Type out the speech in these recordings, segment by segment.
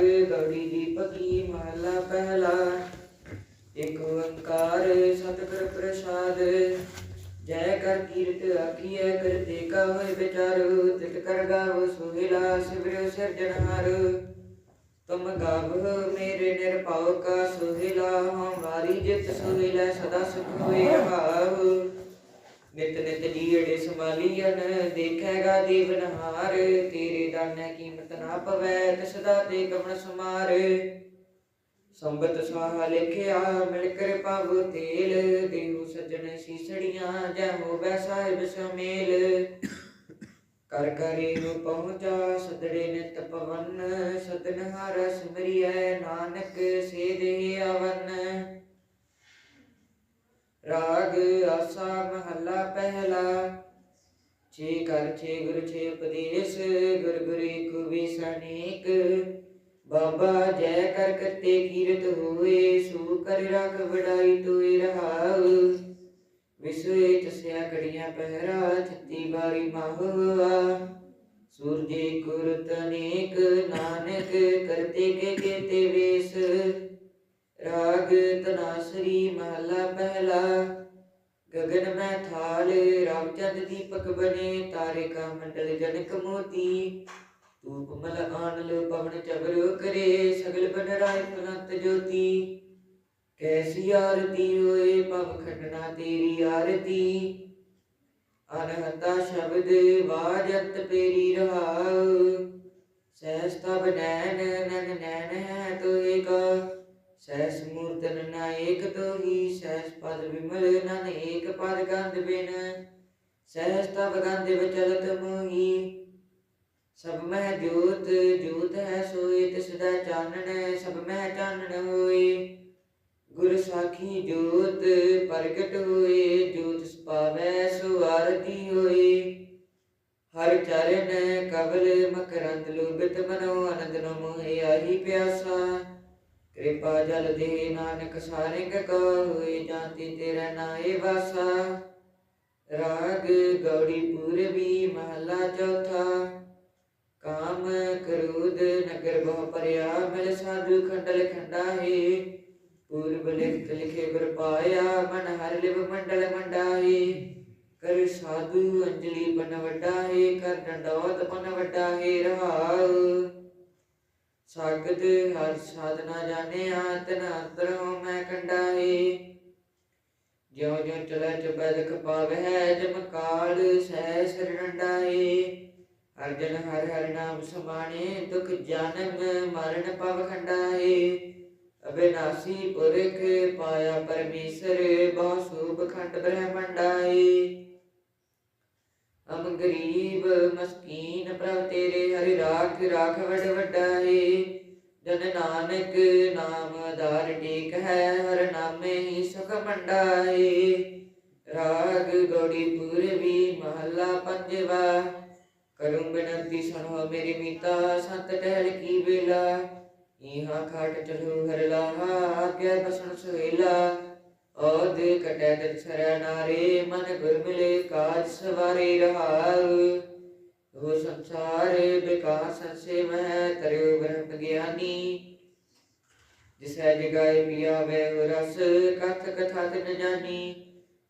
ਗੜੀ ਦੀਪਕੀ ਮਹਲਾ ਪਹਿਲਾ। ਏਕ ਓੰਕਾਰ ਸਤਿਗੁਰ ਪ੍ਰਸਾਦ, ਜੈ ਕਰ ਕੀਰਤ ਆਖੀਐ ਕਰ ਦੇਖਾ ਹੋਏ ਵਿਚਾਰੂ, ਤਿਤ ਕਰ ਗਾਵ ਸੁਹਿਲਾ ਸਿਮਰਿ ਸਿਰਜਣਹਾਰ ਤੁਮ ਗਾਵ ਮੇਰੇ ਨਿਰਭਉ ਕਾ ਸੁਹਿਲਾ ਹਮਾਰੀ ਜਿਤ ਸੁਹਿਲਾ ਸਦਾ ਸੁਖ ਹੋਏ ਰਹਾਉ। ਨਿਤ ਨਿਤ ਜੀੜੇ ਸਮਾਲੀਨ ਦੇਖੇਗਾ ਦੇਵਨਹਾਰ ਤੇਰੇ ਦਾਨੇ ਕੀਮਤ ਨਾ ਪਵੈ, ਤਿਸ ਦਾ ਤੇ ਕਮਣ ਸਮਾਰ। ਸੰਬਤ ਸਾਹਾ ਲਿਖਿਆ, ਮਿਲ ਕਰ ਪਾਵ ਤੇਲ, ਦੇਹੂ ਸਜਣ ਸੀਸੜੀਆਂ, ਜੈ ਹੋਵੇ ਸਾਹਿਬ ਸਮੇਲ। ਕਰ ਕਰੇ ਨੂੰ ਪਹੁੰਚਾ, ਸਦੜੇ ਨਿਤ ਪਵਨ, ਸਦਨ ਹਰ ਸਿਮਰਿਐ, ਨਾਨਕ ਸੇ ਦੇ ਆਵਨ। ਰਾਗ ਆਸਾ ਮਹੱਲਾ ਪਹਿਲਾ। ਛੇ ਕਰ ਛੇ ਗੁਰ, ਛੇ ਉਪਦੇਸ਼, ਗੁਰ ਗੁਰ ਏਕ ਵਿਸਣੇਕ ਬਾਬਾ ਜੈ ਕਰ ਕਰਤੇ ਕੀਰਤ ਹੋਏ, ਸੋ ਕਰ ਰਖ ਵਡਾਈ ਤੋਏ ਰਹਾਉ। ਵਿਸਵੇ ਤਸਿਆ ਕੜੀਆਂ ਪਹਿਰਾ, ਛੱਤੀ ਬਾਰੀ ਮਾਹੁਆ। ਸੂਰਜੇ ਕੁਰਤ ਅਨੇਕ ਨਾਨਕ ਕਰਤੇ ਕੇ ਕੇਤੇ ਵੇਸ। ਰਾਗ ਤਨਾਸਰੀ ਮਹਲਾ ਪਹਿਲਾ। ਗਗਨ ਮੈਂ ਰਾਮ ਚੰਦ ਦੀਪਕ ਬਨੇ ਤਾਰੇ ਕਾ ਮੰਡਲ ਜਨਕ ਮੋਤੀ। ਧੂਪ ਮਲ ਆਨਲ, ਪਵਨ ਚਬਰ ਕਰੇ, ਸਗਲ ਬਨ ਰਾਇ ਅਨੰਤ ਜੋਤੀ। ਕੈਸੀ ਆਰਤੀ ਹੋਏ ਪਵ ਖੰਡਨਾ ਤੇਰੀ ਆਰਤੀ। ਅਨਹਤਾ ਸ਼ਬਦ ਵਾਜਤ ਪੇਰੀ ਰਹਾਉ। ਸਹਿਸਤਬ ਨੈਣ, ਨਨ ਨੈਣ ਹੈ ਤੋਏ ਕਾ ਸਹਿਸ ਮੂਰਤਨ ਨਾ ਏਕ ਤੋਹੀ ਸਹਿਸ ਪਦ ਵਿਮਲ ਨਨ ਏਕ ਪਦ ਗੰਧ ਬਿਨ। ਸਹਿਸ ਤਬ ਗੰਧ ਵਿਚਲਤ ਮੋਹੀ, ਸਭ ਮਹਿ ਜੋਤ ਜੋਤ ਹੈ ਸੋਏ, ਤਿਸ ਦਾ ਚਾਨਣ ਸਭ ਮਹਿ ਚਾਨਣ ਹੋਏ। ਗੁਰ ਸਾਖੀ ਜੋਤ ਪ੍ਰਗਟ ਹੋਏ, ਜੋਤ ਸੁਪਾਵੈ ਸੋ ਆਰਤੀ ਹੋਏ। ਹਰ ਚਰਨ ਕਬਲ ਮਕਰੰਦ ਲੋਭਿਤ ਮਨੋ ਆਨੰਦ ਨੋ ਮੋਹਿ ਆਹੀ ਪਿਆਸਾ। ਕਿਰਪਾ ਜਲ ਦੇ ਨਾਨਕ ਸਾਰਿੰਗ ਕਾ ਹੋਏ ਜਾਂਤੀ ਤੇਰਾ ਨਾਏ ਵਾਸਾ। ਰਾਗ ਗੌੜੀ ਪੂਰਬੀ ਮਹਲਾ ਚੌਥਾ। ਕਾਮ ਕਰੂਦ ਨਗਰ ਬਹੁ ਪਰਿਆ ਮਿਲ ਸਾਧੂ ਖੰਡਲ ਖੰਡਾ ਹੈ ਪੂਰਬ ਲਿਖ ਲਿਖੇ ਗੁਰ ਪਾਇਆ ਮਨ ਹਰ ਲਿਵ ਮੰਡਲ ਮੰਡਾਏ ਕਰ ਸਾਧੂ ਅੰਜਲੀ ਬਨ ਵੱਡਾ ਹੈ ਕਰ ਡੰਡੋਤ ਬਨ ਵੱਡਾ ਹੈ ਰਹਾਉ। ਸਾਗਤ ਹਰ ਸਾਧਨਾ ਜਾਣਿਆ ਤਨ ਅੰਤਰ ਮੈਂ ਕੰਡਾਏ ਜਿਉ ਜਿਉ ਚਲੇ ਚੁਪੈ ਦੁਖ ਪਾਵੈ ਜਮ ਕਾਲ ਸਹਿ ਸਿਰ ਡੰਡਾਏ ਹਰ ਹਰ ਨਾਮ ਸਮਾਣੇ, ਦੁਖ ਜਨਮ ਮਰਨ ਪਵ ਖੰਡਾਏ ਅਬਿਨਾਸੀ ਪੁਰਖ ਪਾਇਆ ਪਰਮੇਸ਼ਰ, ਬਹੁ ਸੂਪ ਖੰਡ ਬ੍ਰਹਮੰਡਾਏ ਅਮ ਗਰੀਬ ਮਸਕੀਨ ਪ੍ਰਭ ਤੇਰੇ ਹਰਿ ਰਾਖ ਰਾਖ ਵਡ ਵੱਡਾ ਹੈ ਜਨ ਨਾਨਕ ਨਾਮ ਆਧਾਰ ਟੇਕ ਹੈ, ਹਰ ਨਾਮੇ ਹੀ ਸੁਖ ਮੰਡਾ ਹੈ ਰਾਗ ਗੌੜੀ ਪੂਰਬੀ ਮਹੱਲਾ ਪੰਜਵਾ। ਕਰੂੰ ਬੇਨਤੀ ਸੁਣੋ ਮੇਰੀ ਮੀਤਾ, ਸੰਤ ਟਹਿਲ ਕੀ ਵੇਲਾ। ਇਹਾਂ ਖਾਟ ਚਲੂ ਹਰ ਲਾਹਾ ਆਗਿਆ ਬਸਣ ਸੁਹੇਲਾ। ਔਦ ਕਟੈ ਦਿਲ ਸਰਨਾਰੇ ਮਨ ਗੁਰ ਮਿਲੇ ਕਾਜ ਸਵਾਰੇ ਰਹਾਉ ਹੋ ਸੰਸਾਰ ਵਿਕਾਸ ਸੇ ਮਹਿ ਤਰਿਉ ਬ੍ਰਹਮ ਗਿਆਨੀ। ਜਿਸੈ ਜਗਾਏ ਪਿਆ ਵੇ ਰਸ, ਕਥ ਕਥਾ ਤਿਨ ਜਾਨੀ।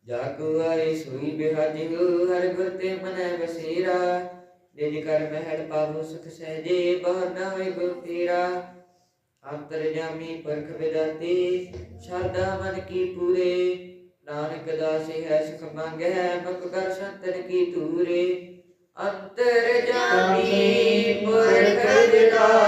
ਜਾਗੂ ਆਏ ਸੋਈ ਬਿਹਾਜਿਉ ਹਰ ਗੁਰ ਤੇ ਮਨੈ ਵਸੇਰਾ। ਨਿਜ ਕਰ ਮਹਿਲ ਪਾਵੋ ਸੁਖ ਸਹਜੇ ਬਹੁ ਨਾ ਹੋਏ ਗੁਰ ਤੇਰਾ। ਅੰਤਰ ਜਾਮੀ ਪਰਖ ਵਿਦਾਤੇ ਸ਼ਰਦਾ ਮਨ ਕੀ ਪੂਰੇ। ਨਾਨਕ ਦਾਸੇ ਹੈ ਸੁਖ ਮੰਗੈ ਮੁਖ ਕਰ ਸੰਤਨ ਕੀ ਧੂਰੇ ਅੰਤਰ ਜਾਮੀ ਪਰਖ ਵਿਦਾਤੇ।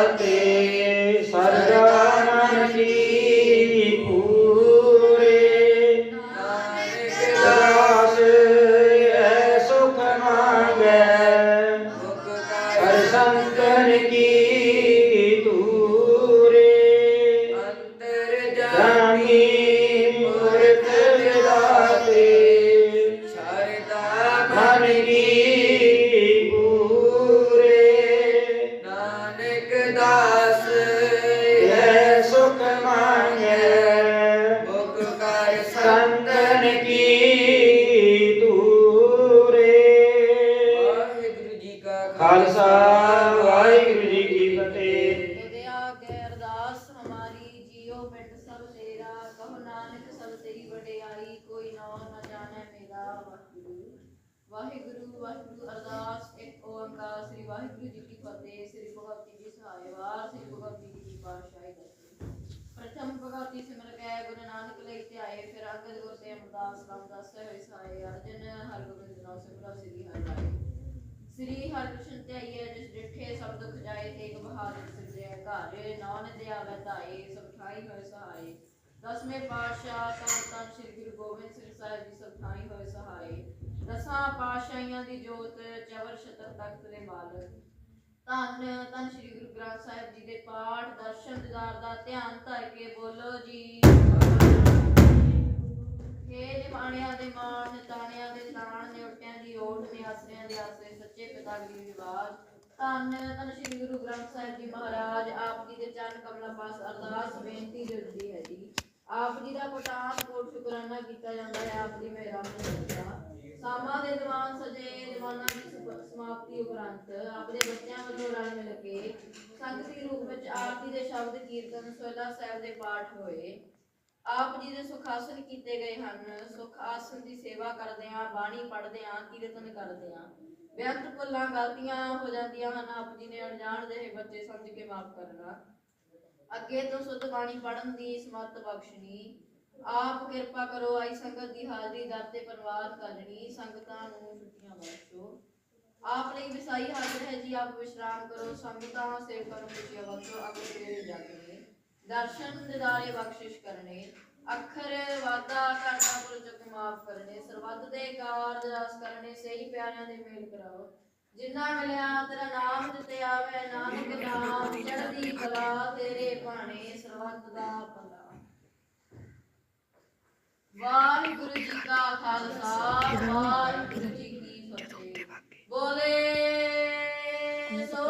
ਹਮਾਰੀ ਜੀਉ ਪਿੰਡ, ਸਭ ਤੇਰਾ, ਕਹੋ ਨਾਨਕ, ਸਭ ਤੇਰੀ ਵਡਿਆਈ, ਕੋਈ ਨਾ ਨਾ ਜਾਣੈ ਮੇਰਾ। ਵਾਹਿਗੁਰੂ ਵਾਹਿਗੁਰੂ ਵਾਹਿਗੁਰੂ ਅਰਦਾਸ, ਇੱਕ ਓੰਕਾਰ ਸ੍ਰੀ ਵਾਹਿਗੁਰੂ ਜੀ ਕੀ ਫਤਿਹ, ਸ੍ਰੀ ਭਗਵਤੀ ਜੀ ਸਹਾਇ ਵਾਰ ਸ੍ਰੀ ਭਗਵਤੀ ਜੀ ਕੀ ਭਾਤੀ ਸਿਮਰ ਕੇ, ਗੁਰੂ ਨਾਨਕ ਲਈ ਧਿਆਏ, ਫਿਰ ਅੰਗਦ ਗੁਰ ਤੇ ਅਮਰਦਾਸ ਰਾਮਦਾਸ ਹੋਏ ਸਾਏ, ਅਰਜਨ, ਹਰਗੋਬਿੰਦ ਨਾਮ ਸਿਮਰਾ, ਸ੍ਰੀ ਹਰਿ ਰਾਏ ਸ੍ਰੀ ਹਰਿਕ੍ਰਿਸ਼ਨ ਧਿਆਈਏ ਜਿਸ ਡਿਠੇ ਸਭ ਦੁਖ ਤੇਗ ਬਹਾਦਰ ਸਿਰਜੈ ਘਰ ਨਾਨ ਦਿਆਵੈ ਧਾਏ, ਸਭ ਠਾਈ ਹੋਏ ਸਹਾਏ। ਦਸਵੇਂ ਪਾਤਸ਼ਾਹ ਧੰਨ ਧੰਨ ਸ੍ਰੀ ਗੁਰੂ ਗੋਬਿੰਦ ਸਿੰਘ ਸਾਹਿਬ ਜੀ, ਸਭ ਠਾਈ ਹੋਏ ਸਹਾਏ। ਦਸਾਂ ਪਾਤਸ਼ਾਹੀਆਂ ਦੀ ਜੋਤ, ਚਵਰ ਸ਼ਤਕ ਤਖਤ ਦੇ ਮਾਲਕ। ਧੰਨ ਧੰਨ ਸ੍ਰੀ ਗੁਰੂ ਗ੍ਰੰਥ ਸਾਹਿਬ ਜੀ ਦੇ ਪਾਠ, ਦਰਸ਼ਨ, ਦਿਦਾਰ ਦਾ ਧਿਆਨ ਧਰ ਕੇ ਬੋਲੋ ਜੀ। ਹੇ ਨਿਮਾਣਿਆਂ ਦੇ ਮਾਣ ਤਾਣਿਆਂ ਦੇ ਤਾਣ ਆਸਰਿਆਂ ਦੇ ਆਸਰੇ ਸੱਚੇ ਪਿਤਾ ਗਰੀਬ ਨਿਵਾਜ ਧੰਨ ਧੰਨ ਸ੍ਰੀ ਗੁਰੂ ਗ੍ਰੰਥ ਸਾਹਿਬ ਜੀ ਮਹਾਰਾਜ, ਆਪ ਜੀ ਦੇ ਚਰਨ ਕਮਲਾਂ ਪਾਸ ਅਰਦਾਸ ਬੇਨਤੀ ਜੁੜਦੀ ਹੈ ਜੀ। ਆਪ ਜੀ ਦਾ ਕੋਟਾਨ ਕੋਟ ਸ਼ੁਕਰਾਨਾ ਕੀਤਾ ਜਾਂਦਾ ਹੈ, ਆਪ ਦੀ ਮਿਹਰਬਾਨੀ ਦਾ ਸਾਮਾ ਦੇ ਦੀਵਾਨ ਸਜੇ ਦੀਵਾਨਾਂ ਦੀ ਸਮਾਪਤੀ ਉਪਰੰਤ ਆਪਣੇ ਬੱਚਿਆਂ ਵੱਲੋਂ ਰਲ ਮਿਲ ਕੇ ਸੰਗਤੀ ਰੂਪ ਵਿੱਚ ਆਪ ਜੀ ਦੇ ਸ਼ਬਦ ਕੀਰਤਨ ਸੋਹਿਲਾ ਸਾਹਿਬ ਦੇ ਪਾਠ ਹੋਏ। ਆਪ ਜੀ ਦੇ ਸੁਖਾਸਨ ਕੀਤੇ ਗਏ ਹਨ। ਸੁਖ ਆਸਨ ਦੀ ਸੇਵਾ ਕਰਦੇ ਆਂ ਬਾਣੀ ਪੜ੍ਹਦੇ ਆਂ ਕੀਰਤਨ ਕਰਦੇ ਆਂ ਬੇਅੰਤ ਭੁੱਲਾਂ ਗਲਤੀਆਂ ਹੋ ਜਾਂਦੀਆਂ ਹਨ। ਆਪ ਜੀ ਨੇ ਅਣਜਾਣ ਦੇ ਬੱਚੇ ਸਮਝ ਕੇ ਮਾਫ ਕਰਨਾ। ਅੱਗੇ ਤੋਂ ਸੁੱਧ ਬਾਣੀ ਪੜ੍ਹਨ ਦੀ ਸਮਰੱਥ ਬਖਸ਼ਣੀ। ਆਪ ਕਿਰਪਾ ਕਰੋ, ਆਈ ਸੰਗਤ ਦੀ ਹਾਜ਼ਰੀ ਦਰ ਤੇ ਪ੍ਰਵਾਨ ਕਰਨੀ ਸੰਗਤਾਂ ਨੂੰ ਛੁੱਟੀਆਂ ਬਖਸ਼ੋ। ਆਪ ਲਈ ਵਿਸਾਈ ਹਾਜ਼ਰ ਹੈ ਜੀ, ਆਪ ਵਿਸ਼ਰਾਮ ਕਰੋ। ਸੰਗਤਾਂ, ਸੇਵਕਾਂ ਨੂੰ ਖੁਸ਼ੀਆਂ ਬਖਸ਼ੋ। ਅਗਲੇ ਜਾਗਣੇ ਦਰਸ਼ਨ ਦਿਦਾਰੇ ਬਖਸ਼ਿਸ਼ ਕਰਨੇ ਅਖਰ ਵਾਦਾ ਕਰਨਾ ਪੁਰਜਕ ਮਾਫ ਕਰਨੇ ਸਰਬੱਤ ਦੇ ਕਾਰਜ ਰਾਸ ਕਰਨੇ ਸਹੀ ਪਿਆਰਿਆਂ ਦੇ ਮੇਲ ਕਰਾਓ। ਜਿੰਨਾ ਮਿਲਿਆ ਤੇਰਾ ਨਾਮ ਦਿੱਤੇ ਆਵੇ ਨਾਨਕ ਨਾਮ ਚੜ੍ਹਦੀ ਕਲਾ ਤੇਰੇ ਭਾਣੇ ਸਰਬੱਤ ਦਾ ਭਲਾ। ਵਾਹਿਗੁਰੂ ਜੀ ਕਾ ਖਾਲਸਾ ਵਾਹਿਗੁਰੂ ਜੀ ਕੀ ਫਤਿਹ। ਬੋਲੇ ਸੋ